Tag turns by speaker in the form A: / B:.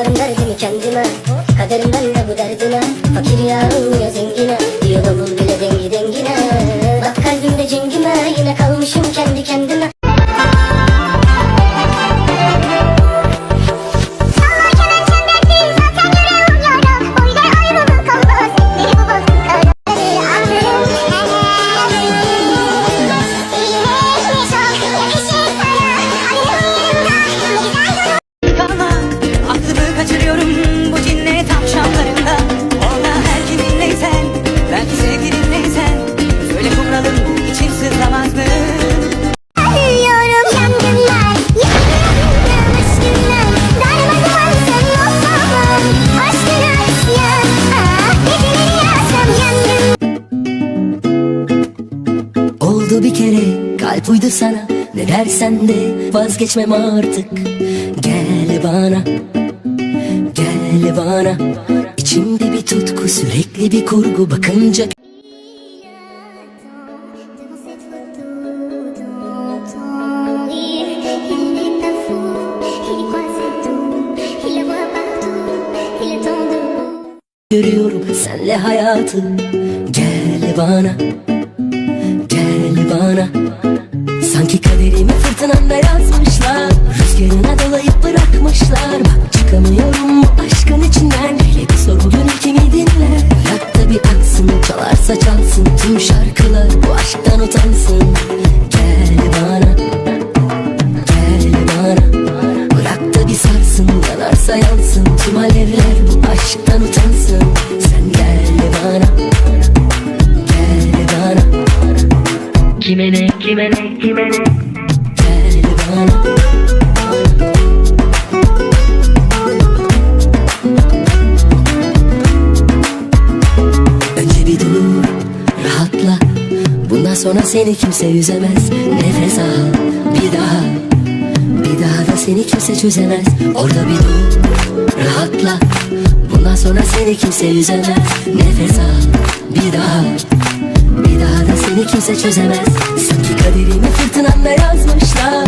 A: Atarım derdimi kendime Kaderimden de bu derdine. Fakir yağmıyor zengine Diyor da bul bile dengi dengine. Bak kalbimde cengime Yine kalmışım kendi kendime
B: kere kalp uydu sana. Ne dersen de vazgeçmem artık. Gel bana Gel bana. İçimde bir tutku sürekli bir kurgu. Bakınca görüyorum senle hayatı. Gel bana bana. Sanki kaderimi fırtınanda yazmışlar. Rüzgarına dolayıp bırakmışlar. Bak çıkamıyorum bu aşkın içinden. Hele bir sor bugün kimi dinle Bırak da bir aksın çalarsa çalsın Tüm şarkılar bu aşktan utansın. Gel bana Gel bana. Bırak da bir sarsın yanarsa yansın. Tüm alevler bu aşktan utansın Kime ne kime ne kime ne Önce bir dur rahatla. Bundan sonra seni kimse yüzemez Nefes al bir daha. Bir daha da seni kimse çözemez. Orada bir dur rahatla. Bundan sonra seni kimse yüzemez Nefes al bir daha Beni kimse çözemez. Sanki kaderimi fırtınamda yazmışlar.